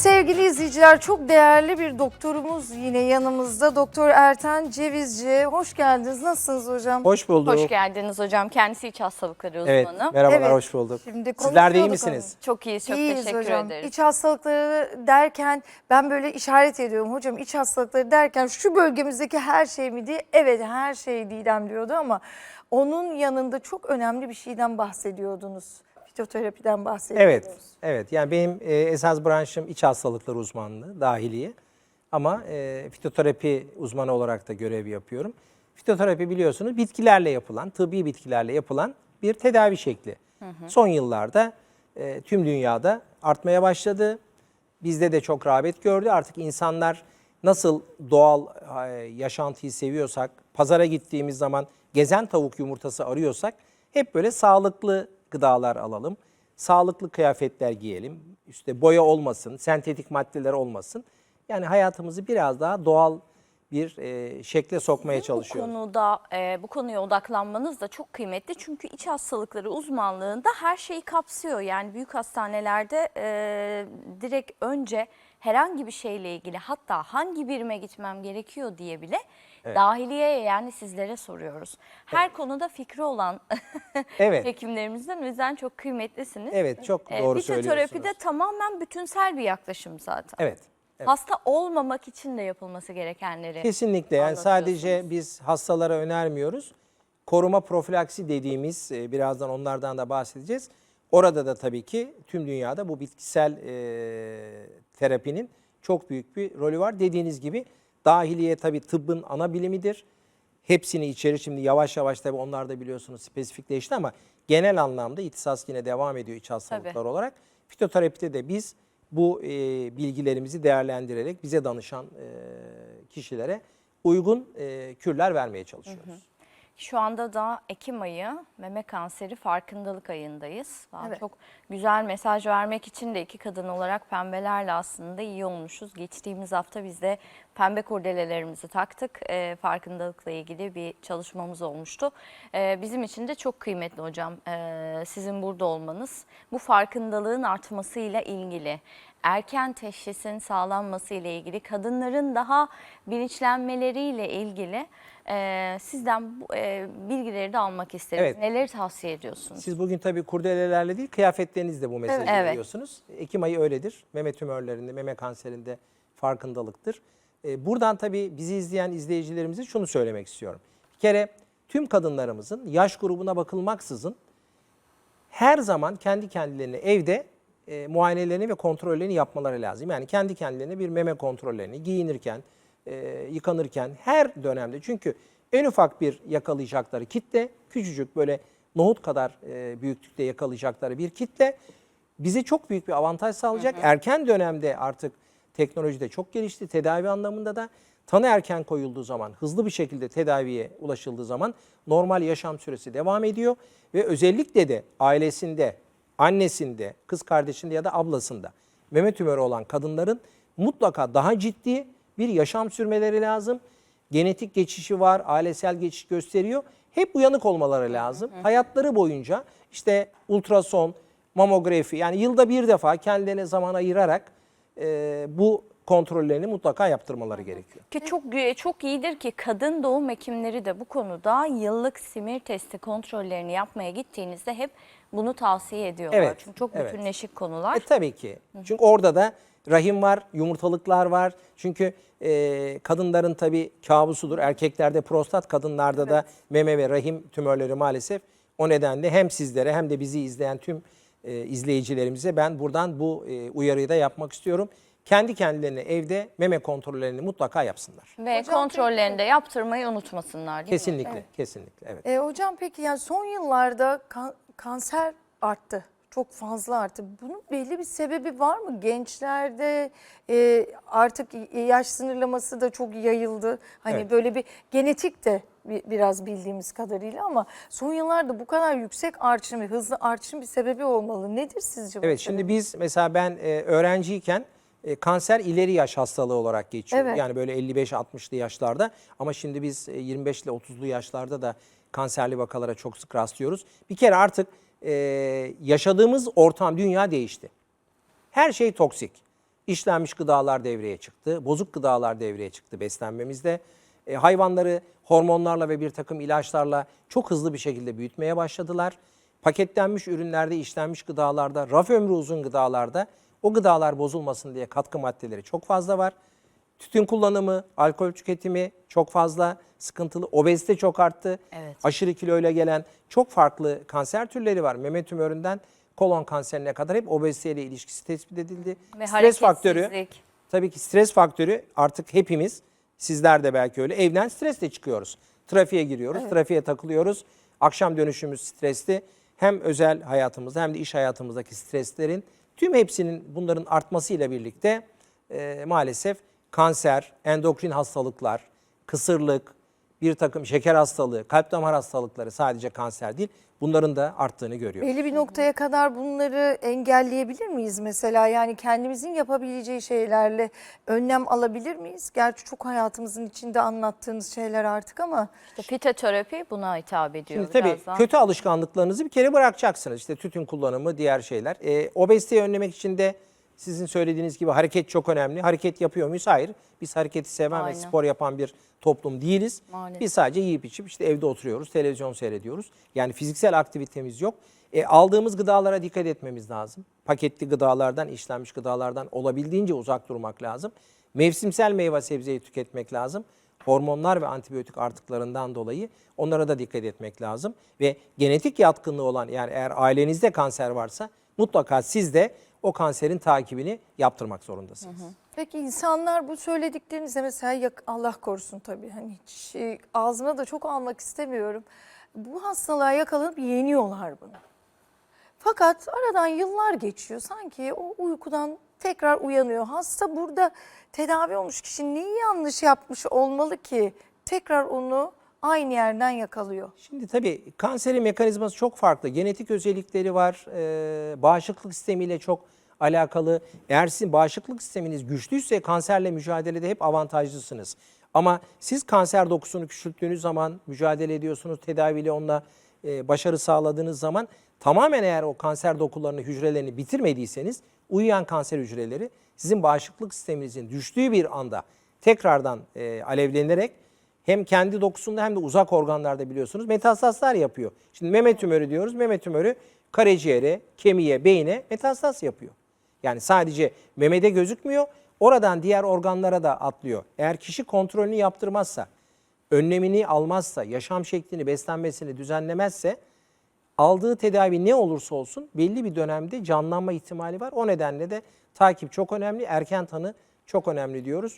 sevgili izleyiciler çok değerli bir doktorumuz yine yanımızda. Doktor Erten Cevizci. Hoş geldiniz. Nasılsınız hocam? Hoş bulduk. Hoş geldiniz hocam. Kendisi iç hastalıkları Evet, uzmanı. merhabalar, Evet. hoş bulduk. Şimdi Sizler de iyi konuşuyorduk misiniz? Çok iyiyiz, çok İyiyiz teşekkür hocam. ederiz. İç hastalıkları derken ben böyle işaret ediyorum hocam iç hastalıkları derken şu bölgemizdeki her şey mi diye. Evet her şey Didem diyordu ama onun yanında çok önemli bir şeyden bahsediyordunuz. Fitoterapiden bahsediyordunuz. Evet, evet. Yani benim e, esas branşım iç hastalıkları uzmanlığı, dahiliye. Ama e, fitoterapi uzmanı olarak da görev yapıyorum. Fitoterapi biliyorsunuz bitkilerle yapılan, tıbbi bitkilerle yapılan bir tedavi şekli. Son yıllarda e, tüm dünyada artmaya başladı. Bizde de çok rağbet gördü. Artık insanlar nasıl doğal e, yaşantıyı seviyorsak, pazara gittiğimiz zaman gezen tavuk yumurtası arıyorsak hep böyle sağlıklı gıdalar alalım. Sağlıklı kıyafetler giyelim. İşte boya olmasın, sentetik maddeler olmasın. Yani hayatımızı biraz daha doğal bir e, şekle sokmaya Bu çalışıyoruz. konuda e, bu konuya odaklanmanız da çok kıymetli çünkü iç hastalıkları uzmanlığında her şeyi kapsıyor. Yani büyük hastanelerde e, direkt önce herhangi bir şeyle ilgili hatta hangi birime gitmem gerekiyor diye bile dahiliyeye yani sizlere soruyoruz. Her konuda fikri olan Evet. hekimlerimizden o yüzden çok kıymetlisiniz. Evet, çok E, doğru Fitoterapide söylüyorsunuz. tamamen bütünsel bir yaklaşım zaten. Evet. Evet. Hasta olmamak için de yapılması gerekenleri. Kesinlikle yani sadece biz hastalara önermiyoruz. Koruma profilaksi dediğimiz e, birazdan onlardan da bahsedeceğiz. Orada da tabii ki tüm dünyada bu bitkisel e, terapinin çok büyük bir rolü var. Dediğiniz gibi dahiliye tabii tıbbın ana bilimidir. Hepsini içerir. Şimdi yavaş yavaş tabii onlar da biliyorsunuz spesifikleşti ama genel anlamda ihtisas yine devam ediyor iç hastalıklar Tabii. olarak. Fitoterapide de biz bu e, bilgilerimizi değerlendirerek bize danışan e, kişilere uygun e, kürler vermeye çalışıyoruz. Şu anda da Ekim ayı meme kanseri farkındalık ayındayız. Evet. Çok güzel mesaj vermek için de iki kadın olarak pembelerle aslında iyi olmuşuz. Geçtiğimiz hafta biz de pembe kurdelelerimizi taktık. Ee, farkındalıkla ilgili bir çalışmamız olmuştu. Ee, bizim için de çok kıymetli hocam ee, sizin burada olmanız. Bu farkındalığın artmasıyla ilgili erken teşhisin sağlanması ile ilgili, kadınların daha bilinçlenmeleriyle ilgili e, sizden bu, e, bilgileri de almak isteriz. Evet. Neleri tavsiye ediyorsunuz? Siz bugün tabii kurdelelerle değil kıyafetlerinizle bu mesajı Evet. veriyorsunuz. Ekim ayı öyledir. Meme tümörlerinde, meme kanserinde farkındalıktır. E, buradan tabii bizi izleyen izleyicilerimize şunu söylemek istiyorum. Bir kere tüm kadınlarımızın yaş grubuna bakılmaksızın her zaman kendi kendilerine evde e, muayenelerini ve kontrollerini yapmaları lazım. Yani kendi kendilerine bir meme kontrollerini giyinirken, e, yıkanırken her dönemde. Çünkü en ufak bir yakalayacakları kitle, küçücük böyle nohut kadar e, büyüklükte yakalayacakları bir kitle bize çok büyük bir avantaj sağlayacak. Erken dönemde artık teknoloji de çok gelişti. Tedavi anlamında da tanı erken koyulduğu zaman, hızlı bir şekilde tedaviye ulaşıldığı zaman normal yaşam süresi devam ediyor. Ve özellikle de ailesinde, annesinde, kız kardeşinde ya da ablasında meme tümörü olan kadınların mutlaka daha ciddi bir yaşam sürmeleri lazım. Genetik geçişi var, ailesel geçiş gösteriyor. Hep uyanık olmaları lazım. Hayatları boyunca işte ultrason, mamografi yani yılda bir defa kendilerine zaman ayırarak e, bu kontrollerini mutlaka yaptırmaları gerekiyor. Ki çok çok iyidir ki kadın doğum hekimleri de bu konuda yıllık simir testi kontrollerini yapmaya gittiğinizde hep bunu tavsiye ediyorlar. Evet, Çünkü çok evet. bütünleşik konular. E tabii ki. Çünkü orada da rahim var, yumurtalıklar var. Çünkü e, kadınların tabii kabusudur. Erkeklerde prostat, kadınlarda da meme ve rahim tümörleri maalesef. O nedenle hem sizlere hem de bizi izleyen tüm e, izleyicilerimize ben buradan bu e, uyarıyı da yapmak istiyorum. Kendi kendilerine evde meme kontrollerini mutlaka yapsınlar. Ve Hocam kontrollerini de yaptırmayı unutmasınlar değil mi? Kesinlikle, kesinlikle. Evet. E, hocam peki yani son yıllarda kan- kanser arttı. Çok fazla arttı. Bunun belli bir sebebi var mı? Gençlerde e, artık yaş sınırlaması da çok yayıldı. Hani Evet. böyle bir genetik de bi- biraz bildiğimiz kadarıyla ama son yıllarda bu kadar yüksek artışın ve hızlı artışın bir sebebi olmalı. Nedir sizce bu Evet sebebi? şimdi biz mesela ben e, öğrenciyken e, kanser ileri yaş hastalığı olarak geçiyor. Evet. Yani böyle 55-60'lı yaşlarda ama şimdi biz e, 25 ile 30'lu yaşlarda da kanserli vakalara çok sık rastlıyoruz. Bir kere artık e, yaşadığımız ortam, dünya değişti. Her şey toksik. işlenmiş gıdalar devreye çıktı. Bozuk gıdalar devreye çıktı beslenmemizde. E, hayvanları hormonlarla ve bir takım ilaçlarla çok hızlı bir şekilde büyütmeye başladılar. Paketlenmiş ürünlerde, işlenmiş gıdalarda, raf ömrü uzun gıdalarda o gıdalar bozulmasın diye katkı maddeleri çok fazla var. Tütün kullanımı, alkol tüketimi çok fazla sıkıntılı. Obezite çok arttı. Evet. Aşırı kiloyla gelen çok farklı kanser türleri var. Meme tümöründen kolon kanserine kadar hep obeziteyle ilişkisi tespit edildi. Ve stres faktörü tabii ki stres faktörü artık hepimiz sizler de belki öyle evden stresle çıkıyoruz. Trafiğe giriyoruz, trafiğe takılıyoruz. Akşam dönüşümüz stresli. Hem özel hayatımızda hem de iş hayatımızdaki streslerin tüm hepsinin bunların artmasıyla birlikte e, maalesef kanser, endokrin hastalıklar, kısırlık, bir takım şeker hastalığı, kalp damar hastalıkları sadece kanser değil bunların da arttığını görüyoruz. Belli bir noktaya kadar bunları engelleyebilir miyiz mesela? Yani kendimizin yapabileceği şeylerle önlem alabilir miyiz? Gerçi çok hayatımızın içinde anlattığınız şeyler artık ama İşte fitoterapi buna hitap ediyor Şimdi tabii birazdan. kötü alışkanlıklarınızı bir kere bırakacaksınız. İşte tütün kullanımı, diğer şeyler. E, obeziteyi önlemek için de sizin söylediğiniz gibi hareket çok önemli. Hareket yapıyor muyuz? Hayır. Biz hareketi seven ve Aynen. spor yapan bir toplum değiliz. Maalesef. Biz sadece yiyip içip işte evde oturuyoruz, televizyon seyrediyoruz. Yani fiziksel aktivitemiz yok. E, aldığımız gıdalara dikkat etmemiz lazım. Paketli gıdalardan, işlenmiş gıdalardan olabildiğince uzak durmak lazım. Mevsimsel meyve sebzeyi tüketmek lazım. Hormonlar ve antibiyotik artıklarından dolayı onlara da dikkat etmek lazım. Ve genetik yatkınlığı olan yani eğer ailenizde kanser varsa mutlaka siz de o kanserin takibini yaptırmak zorundasınız. Peki insanlar bu söylediklerinizde mesela Allah korusun tabii hani hiç şey, ağzıma da çok almak istemiyorum. Bu hastalığa yakalanıp yeniyorlar bunu. Fakat aradan yıllar geçiyor sanki o uykudan tekrar uyanıyor. Hasta burada tedavi olmuş kişi neyi yanlış yapmış olmalı ki tekrar onu aynı yerden yakalıyor. Şimdi tabii kanserin mekanizması çok farklı. Genetik özellikleri var. Ee, bağışıklık sistemiyle çok alakalı. Eğer sizin bağışıklık sisteminiz güçlüyse kanserle mücadelede hep avantajlısınız. Ama siz kanser dokusunu küçülttüğünüz zaman mücadele ediyorsunuz. Tedaviyle onunla e, başarı sağladığınız zaman tamamen eğer o kanser dokularını, hücrelerini bitirmediyseniz uyuyan kanser hücreleri sizin bağışıklık sisteminizin düştüğü bir anda tekrardan e, alevlenerek hem kendi dokusunda hem de uzak organlarda biliyorsunuz metastaslar yapıyor. Şimdi meme tümörü diyoruz. Meme tümörü karaciğere, kemiğe, beyine metastas yapıyor. Yani sadece memede gözükmüyor. Oradan diğer organlara da atlıyor. Eğer kişi kontrolünü yaptırmazsa, önlemini almazsa, yaşam şeklini, beslenmesini düzenlemezse aldığı tedavi ne olursa olsun belli bir dönemde canlanma ihtimali var. O nedenle de takip çok önemli, erken tanı çok önemli diyoruz.